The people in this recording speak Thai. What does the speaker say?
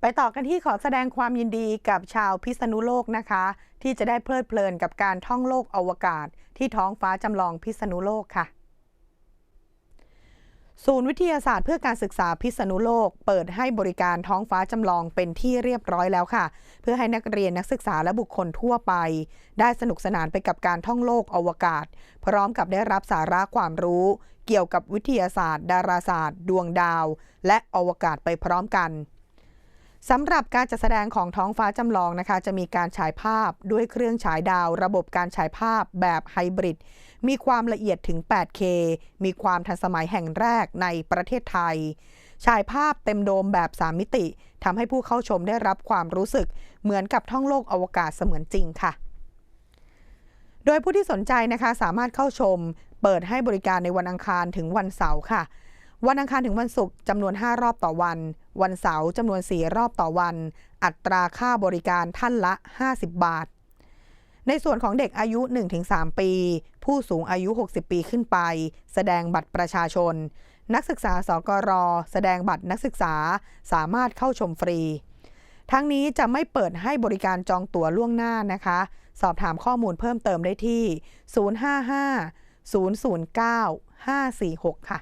ไปต่อกันที่ขอแสดงความยินดีกับชาวพิษณุโลกนะคะ ที่จะได้เพลิดเพลินกับการท่องโลกอวกาศ ที่ท้องฟ้าจำลองพิษณุโลกค่ะ ศูนย์วิทยาศาสตร์เพื่อการศึกษาพิษณุโลก เปิดให้บริการท้องฟ้าจำลองเป็นที่เรียบร้อยแล้วค่ะ เพื่อให้นักเรียนนักศึกษาและบุคคลทั่วไป ได้สนุกสนานไปกับการท่องโลกอวกาศ พร้อมกับได้รับสาระความรู้ เกี่ยวกับวิทยาศาสตร์ ดาราศาสตร์ ดวงดาว และอวกาศไปพร้อมกัน สำหรับการจัดแสดงของท้องฟ้าจำลองนะคะ จะมีการฉายภาพด้วยเครื่องฉายดาว ระบบการฉายภาพแบบไฮบริด มีความละเอียดถึง 8K มีความทันสมัยแห่งแรกในประเทศไทย ฉายภาพเต็มโดมแบบ 3 มิติทำให้ผู้เข้าชมได้รับความรู้สึก เหมือนกับท่องโลกอวกาศเสมือนจริงค่ะ โดยผู้ที่สนใจนะคะสามารถเข้าชม เปิดให้บริการในวันอังคารถึงวันเสาร์ค่ะ วันอังคารถึงวันศุกร์จำนวน 5 รอบต่อวัน วันเสาร์จำนวน 4 รอบต่อวัน อัตราค่าบริการท่านละ 50 บาท ในส่วนของเด็กอายุ 1-3 ปี ผู้สูงอายุ 60 ปีขึ้นไป แสดงบัตรประชาชน นักศึกษาสกร แสดงบัตรนักศึกษาสามารถเข้าชมฟรี ทั้งนี้จะไม่เปิดให้บริการจองตั๋วล่วงหน้านะคะ สอบถามข้อมูลเพิ่มเติมได้ที่ 055 009 546 ค่ะ